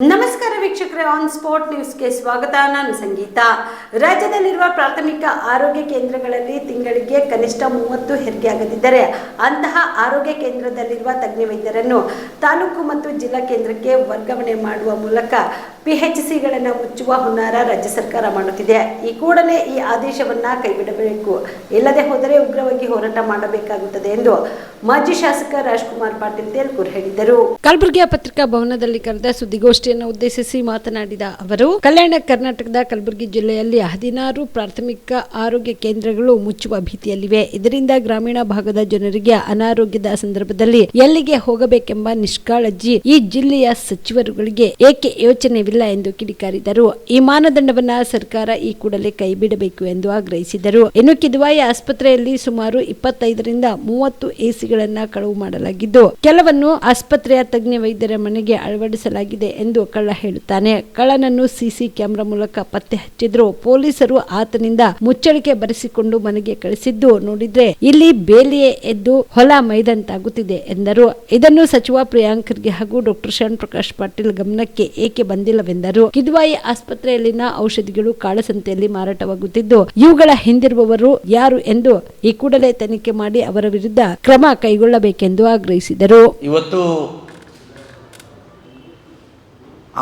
ನಮಸ್ಕಾರ ವೀಕ್ಷಕರೇ on spot ನ್ಯೂಸ್ಗೆ ಸ್ವಾಗತ. ನಾನು ಸಂಗೀತ. ರಾಜ್ಯದಲ್ಲಿರುವ ಪ್ರಾಥಮಿಕ ಆರೋಗ್ಯ ಕೇಂದ್ರಗಳಲ್ಲಿ ತಿಂಗಳಿಗೆ ಕನಿಷ್ಠ ಮೂವತ್ತು ಹೆರಿಗೆ ಆಗದಿದ್ದರೆ ಅಂತಹ ಆರೋಗ್ಯ ಕೇಂದ್ರದಲ್ಲಿರುವ ತಜ್ಞ ವೈದ್ಯರನ್ನು ತಾಲೂಕು ಮತ್ತು ಜಿಲ್ಲಾ ಕೇಂದ್ರಕ್ಕೆ ವರ್ಗಾವಣೆ ಮಾಡುವ ಮೂಲಕ ಪಿಎಚ್ಸಿಗಳನ್ನು ಮುಚ್ಚುವ ಹುನ್ನಾರ ರಾಜ್ಯ ಸರ್ಕಾರ ಮಾಡುತ್ತಿದೆ. ಈ ಕೂಡಲೇ ಈ ಆದೇಶವನ್ನ ಕೈಬಿಡಬೇಕು. ಇಲ್ಲದೆ ಹೋದರೆ ಉಗ್ರವಾಗಿ ಹೋರಾಟ ಮಾಡಬೇಕಾಗುತ್ತದೆ ಎಂದು ಮಾಜಿ ಶಾಸಕ ರಾಜ್ಕುಮಾರ್ ಪಾಟೀಲ್ ತೇಲ್ಕೂರ್ ಹೇಳಿದರು ಕಲಬುರಗಿಯ ಪತ್ರಿಕಾ ಭವನದಲ್ಲಿ ಕರೆದ ಸುದ್ದಿಗೋಷ್ಠಿಯನ್ನು ಉದ್ದೇಶಿಸಿ ಮಾತನಾಡಿದ ಅವರು, ಕಲ್ಯಾಣ ಕರ್ನಾಟಕದ ಕಲಬುರಗಿ ಜಿಲ್ಲೆಯಲ್ಲಿ ಹದಿನಾರು ಪ್ರಾಥಮಿಕ ಆರೋಗ್ಯ ಕೇಂದ್ರಗಳು ಮುಚ್ಚುವ ಭೀತಿಯಲ್ಲಿವೆ. ಇದರಿಂದ ಗ್ರಾಮೀಣ ಭಾಗದ ಜನರಿಗೆ ಅನಾರೋಗ್ಯದ ಸಂದರ್ಭದಲ್ಲಿ ಎಲ್ಲಿಗೆ ಹೋಗಬೇಕೆಂಬ ನಿಷ್ಕಾಳಜಿ ಈ ಜಿಲ್ಲೆಯ ಸಚಿವರುಗಳಿಗೆ ಏಕೆ ಯೋಚನೆವಿಲ್ಲ ಎಂದು ಕಿಡಿಕಾರಿದರು. ಈ ಮಾನದಂಡವನ್ನ ಸರ್ಕಾರ ಈ ಕೂಡಲೇ ಕೈಬಿಡಬೇಕು ಎಂದು ಆಗ್ರಹಿಸಿದರು. ಇನ್ನು ಕಿದ್ವಾಯಿ ಆಸ್ಪತ್ರೆಯಲ್ಲಿ ಸುಮಾರು ಇಪ್ಪತ್ತೈದರಿಂದ ಮೂವತ್ತು ಎಸಿಗಳನ್ನ ಕಳವು ಮಾಡಲಾಗಿದ್ದು, ಕೆಲವನ್ನು ಆಸ್ಪತ್ರೆಯ ತಜ್ಞ ವೈದ್ಯರ ಮನೆಗೆ ಅಳವಡಿಸಲಾಗಿದೆ ಎಂದು ಕಳ್ಳ ಹೇಳುತ್ತಾನೆ. ಕಳ್ಳನನ್ನು ಸಿಸಿ ಕ್ಯಾಮೆರಾ ಮೂಲಕ ಪತ್ತೆ ಹಚ್ಚಿದ್ರು. ಪೊಲೀಸರು ಆತನಿಂದ ಮುಚ್ಚಳಿಕೆ ಬರೆಸಿಕೊಂಡು ಮನೆಗೆ ಕಳಿಸಿದ್ದು ನೋಡಿದ್ರೆ ಇಲ್ಲಿ ಬೇಲಿಯೇ ಎದ್ದು ಹೊಲ ಮೈದಂತಾಗುತ್ತಿದೆ ಎಂದರು. ಇದನ್ನು ಸಚಿವ ಪ್ರಿಯಾಂಕ್ ಖರ್ಗೆ ಹಾಗೂ ಡಾಕ್ಟರ್ ಶರಣ್ ಪ್ರಕಾಶ್ ಪಾಟೀಲ್ ಗಮನಕ್ಕೆ ಏಕೆ ಬಂದಿಲ್ಲವೆಂದರು ಕಿದ್ವಾಯಿ ಆಸ್ಪತ್ರೆಯಲ್ಲಿನ ಔಷಧಿಗಳು ಕಾಳಸಂತೆಯಲ್ಲಿ ಮಾರಾಟವಾಗುತ್ತಿದ್ದು, ಇವುಗಳ ಹಿಂದಿರುವವರು ಯಾರು ಎಂದು ಈ ಕೂಡಲೇ ತನಿಖೆ ಮಾಡಿ ಅವರ ವಿರುದ್ಧ ಕ್ರಮ ಕೈಗೊಳ್ಳಬೇಕೆಂದು ಆಗ್ರಹಿಸಿದರು. ಇವತ್ತು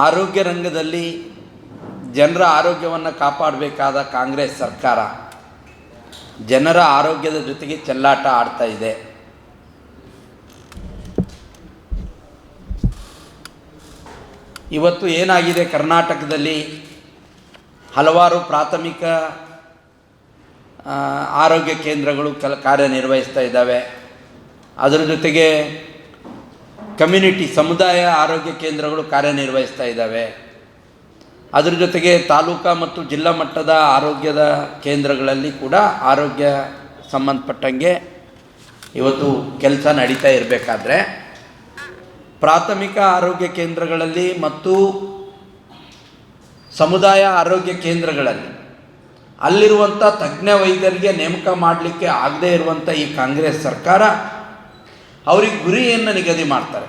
ಆರೋಗ್ಯ ರಂಗದಲ್ಲಿ ಜನರ ಆರೋಗ್ಯವನ್ನು ಕಾಪಾಡಬೇಕಾದ ಕಾಂಗ್ರೆಸ್ ಸರ್ಕಾರ ಜನರ ಆರೋಗ್ಯದ ಜೊತೆಗೆ ಚೆಲ್ಲಾಟ ಆಡ್ತಾ ಇದೆ. ಇವತ್ತು ಏನಾಗಿದೆ ಕರ್ನಾಟಕದಲ್ಲಿ ಹಲವಾರು ಪ್ರಾಥಮಿಕ ಆರೋಗ್ಯ ಕೇಂದ್ರಗಳು ಕೆಲ ಕಾರ್ಯನಿರ್ವಹಿಸ್ತಾ ಇದ್ದಾವೆ. ಅದರ ಜೊತೆಗೆ ಕಮ್ಯುನಿಟಿ, ಸಮುದಾಯ ಆರೋಗ್ಯ ಕೇಂದ್ರಗಳು ಕಾರ್ಯನಿರ್ವಹಿಸ್ತಾ ಇದ್ದಾವೆ. ಅದರ ಜೊತೆಗೆ ತಾಲೂಕಾ ಮತ್ತು ಜಿಲ್ಲಾ ಮಟ್ಟದ ಆರೋಗ್ಯದ ಕೇಂದ್ರಗಳಲ್ಲಿ ಕೂಡ ಆರೋಗ್ಯ ಸಂಬಂಧಪಟ್ಟಂಗೆ ಇವತ್ತು ಕೆಲಸ ನಡೀತಾ ಇರಬೇಕಾದ್ರೆ ಪ್ರಾಥಮಿಕ ಆರೋಗ್ಯ ಕೇಂದ್ರಗಳಲ್ಲಿ ಮತ್ತು ಸಮುದಾಯ ಆರೋಗ್ಯ ಕೇಂದ್ರಗಳಲ್ಲಿ. ಅಲ್ಲಿರುವಂಥ ತಜ್ಞ ವೈದ್ಯರಿಗೆ ನೇಮಕ ಮಾಡಲಿಕ್ಕೆ ಆಗದೇ ಇರುವಂಥ ಈ ಕಾಂಗ್ರೆಸ್ ಸರ್ಕಾರ ಅವ್ರಿಗೆ ಗುರಿಯನ್ನು ನಿಗದಿ ಮಾಡ್ತಾರೆ.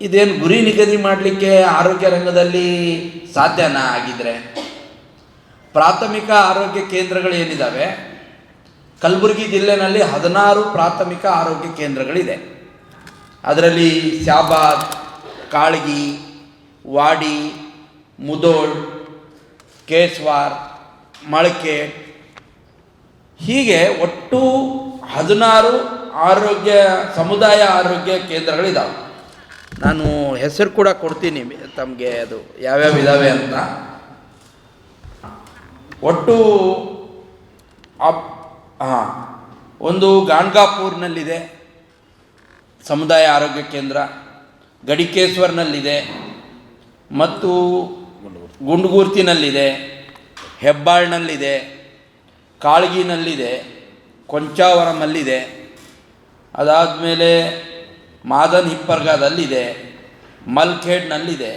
ಇದೇನು ಗುರಿ ನಿಗದಿ ಮಾಡಲಿಕ್ಕೆ ಆರೋಗ್ಯ ರಂಗದಲ್ಲಿ ಸಾಧ್ಯನಾ ಆಗಿದ್ರೆ? ಪ್ರಾಥಮಿಕ ಆರೋಗ್ಯ ಕೇಂದ್ರಗಳು ಏನಿದ್ದಾವೆ ಕಲಬುರಗಿ ಜಿಲ್ಲೆನಲ್ಲಿ ಹದಿನಾರು ಪ್ರಾಥಮಿಕ ಆರೋಗ್ಯ ಕೇಂದ್ರಗಳಿದೆ. ಅದರಲ್ಲಿ ಶಾಬಾದ್, ಕಾಳಗಿ, ವಾಡಿ, ಮುದೋಳ್, ಕೇಸ್ವಾರ್, ಮಳಕೆ. ಹೀಗೆ ಒಟ್ಟು ಹದಿನಾರು ಆರೋಗ್ಯ, ಸಮುದಾಯ ಆರೋಗ್ಯ ಕೇಂದ್ರಗಳಿದ್ದಾವೆ ನಾನು ಹೆಸರು ಕೂಡ ಕೊಡ್ತೀನಿ ತಮಗೆ ಅದು ಯಾವ್ಯಾವ ಇದ್ದಾವೆ ಅಂತ. ಒಟ್ಟು ಅಪ್ ಹಾಂ, ಒಂದು ಗಾಣ್ಗಾಪುರ್ನಲ್ಲಿದೆ. ಸಮುದಾಯ ಆರೋಗ್ಯ ಕೇಂದ್ರ, ಗಡಿಕೇಶ್ವರ್ನಲ್ಲಿದೆ ಮತ್ತು ಗುಂಡ್ಗೂರ್ತಿನಲ್ಲಿದೆ, ಹೆಬ್ಬಾಳ್ನಲ್ಲಿದೆ, ಕಾಳ್ಗಿನಲ್ಲಿದೆ, ಕೊಂಚಾವರಮಲ್ಲಿದೆ, ಅದಾದಮೇಲೆ ಮಾದನ್ ಹಿಪ್ಪರ್ಗಾದಲ್ಲಿದೆ, ಮಲ್ಖೇಡ್ನಲ್ಲಿದೆ,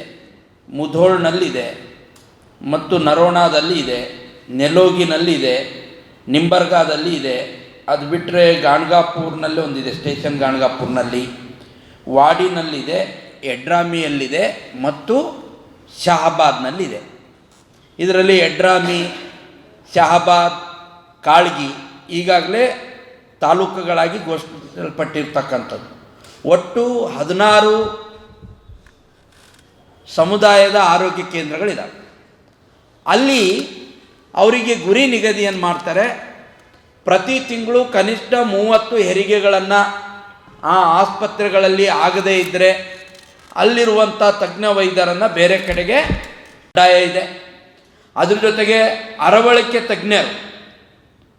ಮುಧೋಳ್ನಲ್ಲಿದೆ ಮತ್ತು ನರೋಣಾದಲ್ಲಿ ಇದೆ ನೆಲೋಗಿನಲ್ಲಿದೆ ನಿಂಬರ್ಗಾದಲ್ಲಿ ಇದೆ ಅದು ಬಿಟ್ಟರೆ ಗಾಣ್ಗಾಪುರ್ನಲ್ಲಿ ಒಂದಿದೆ, ಸ್ಟೇಷನ್ ಗಾಣ್ಗಾಪುರ್ನಲ್ಲಿ. ವಾಡಿನಲ್ಲಿದೆ, ಎಡ್ರಾಮಿಯಲ್ಲಿದೆ ಮತ್ತು ಶಹಾಬಾದ್ನಲ್ಲಿದೆ. ಇದರಲ್ಲಿ ಎಡ್ರಾಮಿ, ಶಹಾಬಾದ್, ಕಾಳ್ಗಿ ಈಗಾಗಲೇ ತಾಲೂಕುಗಳಾಗಿ ಘೋಷಿಸಲ್ಪಟ್ಟಿರ್ತಕ್ಕಂಥದ್ದು. ಒಟ್ಟು ಹದಿನಾರು ಸಮುದಾಯದ ಆರೋಗ್ಯ ಕೇಂದ್ರಗಳಿದ್ದಾವೆ ಅಲ್ಲಿ ಅವರಿಗೆ ಗುರಿ ನಿಗದಿಯನ್ನು ಮಾಡ್ತಾರೆ. ಪ್ರತಿ ತಿಂಗಳು ಕನಿಷ್ಠ ಮೂವತ್ತು ಹೆರಿಗೆಗಳನ್ನು ಆ ಆಸ್ಪತ್ರೆಗಳಲ್ಲಿ ಆಗದೇ ಇದ್ದರೆ ಅಲ್ಲಿರುವಂಥ ತಜ್ಞ ವೈದ್ಯರನ್ನು ಬೇರೆ ಕಡೆಗೆ ಕಡ್ಡಾಯ ಇದೆ. ಅದ್ರ ಜೊತೆಗೆ ಅರವಳಿಕೆ ತಜ್ಞರು,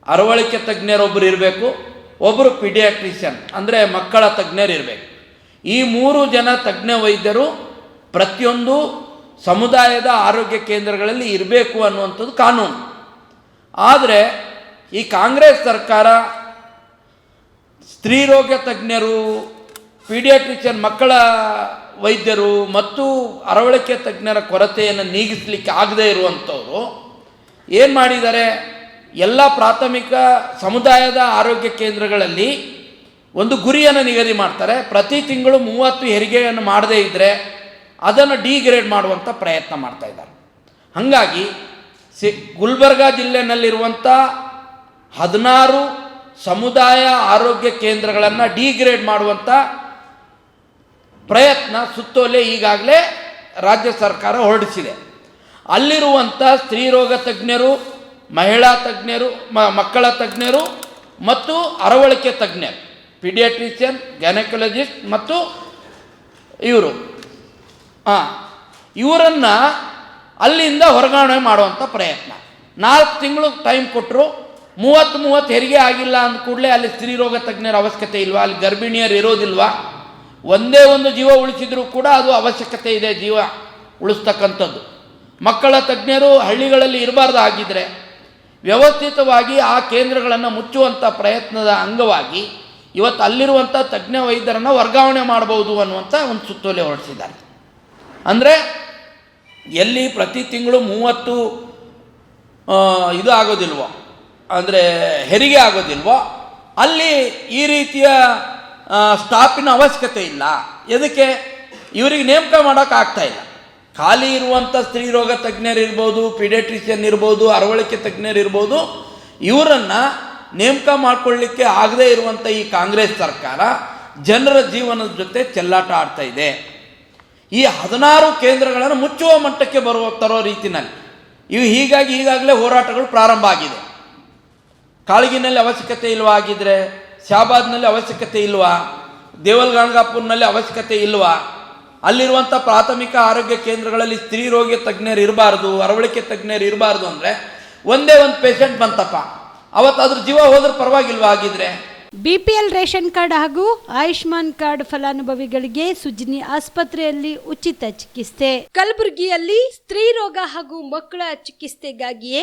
ಅರವಳಿಕೆ ತಜ್ಞರೊಬ್ಬರು ಇರಬೇಕು ಒಬ್ಬರು ಪಿಡಿಯಾಟ್ರಿಷಿಯನ್, ಅಂದರೆ ಮಕ್ಕಳ ತಜ್ಞರು ಇರಬೇಕು. ಈ ಮೂರು ಜನ ತಜ್ಞ ವೈದ್ಯರು ಪ್ರತಿಯೊಂದು ಸಮುದಾಯದ ಆರೋಗ್ಯ ಕೇಂದ್ರಗಳಲ್ಲಿ ಇರಬೇಕು ಅನ್ನುವಂಥದ್ದು ಕಾನೂನು. ಆದರೆ ಈ ಕಾಂಗ್ರೆಸ್ ಸರ್ಕಾರ ಸ್ತ್ರೀರೋಗ ತಜ್ಞರು, ಪೀಡಿಯಾಟ್ರಿಷಿಯನ್ ಮಕ್ಕಳ ವೈದ್ಯರು ಮತ್ತು ಅರವಳಿಕೆ ತಜ್ಞರ ಕೊರತೆಯನ್ನು ನೀಗಿಸಲಿಕ್ಕೆ ಆಗದೇ ಇರುವಂಥವರು ಏನು ಮಾಡಿದ್ದಾರೆ? ಎಲ್ಲ ಪ್ರಾಥಮಿಕ ಸಮುದಾಯದ ಆರೋಗ್ಯ ಕೇಂದ್ರಗಳಲ್ಲಿ ಒಂದು ಗುರಿಯನ್ನು ನಿಗದಿ ಮಾಡ್ತಾರೆ. ಪ್ರತಿ ತಿಂಗಳು ಮೂವತ್ತು ಹೆರಿಗೆಯನ್ನು ಮಾಡದೇ ಇದ್ದರೆ ಅದನ್ನು ಡಿಗ್ರೇಡ್ ಮಾಡುವಂಥ ಪ್ರಯತ್ನ ಮಾಡ್ತಾ ಇದ್ದಾರೆ. ಹಾಗಾಗಿ ಸಿ ಗುಲ್ಬರ್ಗಾ ಜಿಲ್ಲೆನಲ್ಲಿರುವಂಥ ಹದಿನಾರು ಸಮುದಾಯ ಆರೋಗ್ಯ ಕೇಂದ್ರಗಳನ್ನು ಡಿಗ್ರೇಡ್ ಮಾಡುವಂಥ ಪ್ರಯತ್ನ ಸುತ್ತೋಲೆ ಈಗಾಗಲೇ ರಾಜ್ಯ ಸರ್ಕಾರ ಹೊರಡಿಸಿದೆ. ಅಲ್ಲಿರುವಂಥ ಸ್ತ್ರೀರೋಗ ತಜ್ಞರು, ಮಹಿಳಾ ತಜ್ಞರು ಮಕ್ಕಳ ತಜ್ಞರು ಮತ್ತು ಅರವಳಿಕೆ ತಜ್ಞರು, ಪಿಡಿಯಾಟ್ರಿಷಿಯನ್ ಗ್ಯಾನಕಾಲಜಿಸ್ಟ್ ಮತ್ತು ಇವರು. ಹಾಂ ಇವರನ್ನು ಅಲ್ಲಿಂದ ಹೊರಗಾಣೆ ಮಾಡುವಂಥ ಪ್ರಯತ್ನ. ನಾಲ್ಕು ತಿಂಗಳು ಟೈಮ್ ಕೊಟ್ಟರು ಮೂವತ್ತು ಮೂವತ್ತು ಹೆರಿಗೆ ಆಗಿಲ್ಲ ಅಂದ ಕೂಡಲೇ ಅಲ್ಲಿ ಸ್ತ್ರೀರೋಗ ತಜ್ಞರ ಅವಶ್ಯಕತೆ ಇಲ್ವಾ? ಅಲ್ಲಿ ಗರ್ಭಿಣಿಯರು ಇರೋದಿಲ್ವಾ? ಒಂದೇ ಒಂದು ಜೀವ ಉಳಿಸಿದರೂ ಕೂಡ ಅದು ಅವಶ್ಯಕತೆ ಇದೆ ಜೀವ ಉಳಿಸ್ತಕ್ಕಂಥದ್ದು. ಮಕ್ಕಳ ತಜ್ಞರು ಹಳ್ಳಿಗಳಲ್ಲಿ ಇರಬಾರ್ದು ಆಗಿದ್ದರೆ ವ್ಯವಸ್ಥಿತವಾಗಿ ಆ ಕೇಂದ್ರಗಳನ್ನು ಮುಚ್ಚುವಂಥ ಪ್ರಯತ್ನದ ಅಂಗವಾಗಿ ಇವತ್ತು ಅಲ್ಲಿರುವಂಥ ತಜ್ಞ ವೈದ್ಯರನ್ನು ವರ್ಗಾವಣೆ ಮಾಡಬಹುದು ಅನ್ನುವಂಥ ಒಂದು ಸುತ್ತೋಲೆ ಹೊರಡಿಸಿದ್ದಾರೆ. ಅಂದರೆ ಎಲ್ಲಿ ಪ್ರತಿ ತಿಂಗಳು ಮೂವತ್ತು ಇದು ಆಗೋದಿಲ್ವೋ? ಅಂದರೆ ಹೆರಿಗೆ ಆಗೋದಿಲ್ವೋ, ಅಲ್ಲಿ ಈ ರೀತಿಯ ಸ್ಟಾಪಿನ ಅವಶ್ಯಕತೆ ಇಲ್ಲ. ಎದಕ್ಕೆ? ಇವರಿಗೆ ನೇಮಕ ಮಾಡೋಕ್ಕಾಗ್ತಾ ಇಲ್ಲ. ಖಾಲಿ ಇರುವಂಥ ಸ್ತ್ರೀರೋಗ ತಜ್ಞರಿರ್ಬೋದು ಪಿಡಿಯಾಟ್ರಿಷಿಯನ್ ಇರ್ಬೋದು ಅರವಳಿಕೆ ತಜ್ಞರಿರ್ಬೋದು ಇವರನ್ನು ನೇಮಕ ಮಾಡಿಕೊಳ್ಳಿಕ್ಕೆ ಆಗದೇ ಇರುವಂಥ ಈ ಕಾಂಗ್ರೆಸ್ ಸರ್ಕಾರ ಜನರ ಜೀವನದ ಜೊತೆ ಚೆಲ್ಲಾಟ ಆಡ್ತಾ ಇದೆ. ಈ ಹದಿನಾರು ಕೇಂದ್ರಗಳನ್ನು ಮುಚ್ಚುವ ಮಟ್ಟಕ್ಕೆ ಬರುವ, ತರೋ ರೀತಿನಲ್ಲಿ. ಇವು ಹೀಗಾಗಿ ಈಗಾಗಲೇ ಹೋರಾಟಗಳು ಪ್ರಾರಂಭ ಆಗಿದೆ. ಕಾಳಗಿನಲ್ಲಿ ಅವಶ್ಯಕತೆ ಇಲ್ವಾ ಆಗಿದ್ರೆ ಶಾಬಾದ್ನಲ್ಲಿ ಅವಶ್ಯಕತೆ ಇಲ್ವಾ? ದೇವಲ್ಗಣಗಾಪುರ್ನಲ್ಲಿ ಅವಶ್ಯಕತೆ ಇಲ್ವಾ? ಅಲ್ಲಿರುವಂಥ ಪ್ರಾಥಮಿಕ ಆರೋಗ್ಯ ಕೇಂದ್ರಗಳಲ್ಲಿ ಸ್ತ್ರೀ ರೋಗ ತಜ್ಞರು ಇರಬಾರ್ದು, ಅರವಳಿಕೆ ತಜ್ಞರು ಇರಬಾರ್ದು ಅಂದರೆ ಒಂದೇ ಒಂದು ಪೇಷಂಟ್ ಬಂತಪ್ಪ. ಅವತ್ತು ಅದ್ರ ಜೀವ ಹೋದ್ರೆ ಪರವಾಗಿಲ್ವಾ ಆಗಿದ್ರೆ ಬಿಪಿಎಲ್ ರೇಷನ್ ಕಾರ್ಡ್ ಹಾಗೂ ಆಯುಷ್ಮಾನ್ ಕಾರ್ಡ್ ಫಲಾನುಭವಿಗಳಿಗೆ ಸುಜಿನಿ ಆಸ್ಪತ್ರೆಯಲ್ಲಿ ಉಚಿತ ಚಿಕಿತ್ಸೆ. ಕಲಬುರಗಿಯಲ್ಲಿ ಸ್ತ್ರೀ ರೋಗ ಹಾಗೂ ಮಕ್ಕಳ ಚಿಕಿತ್ಸೆಗಾಗಿಯೇ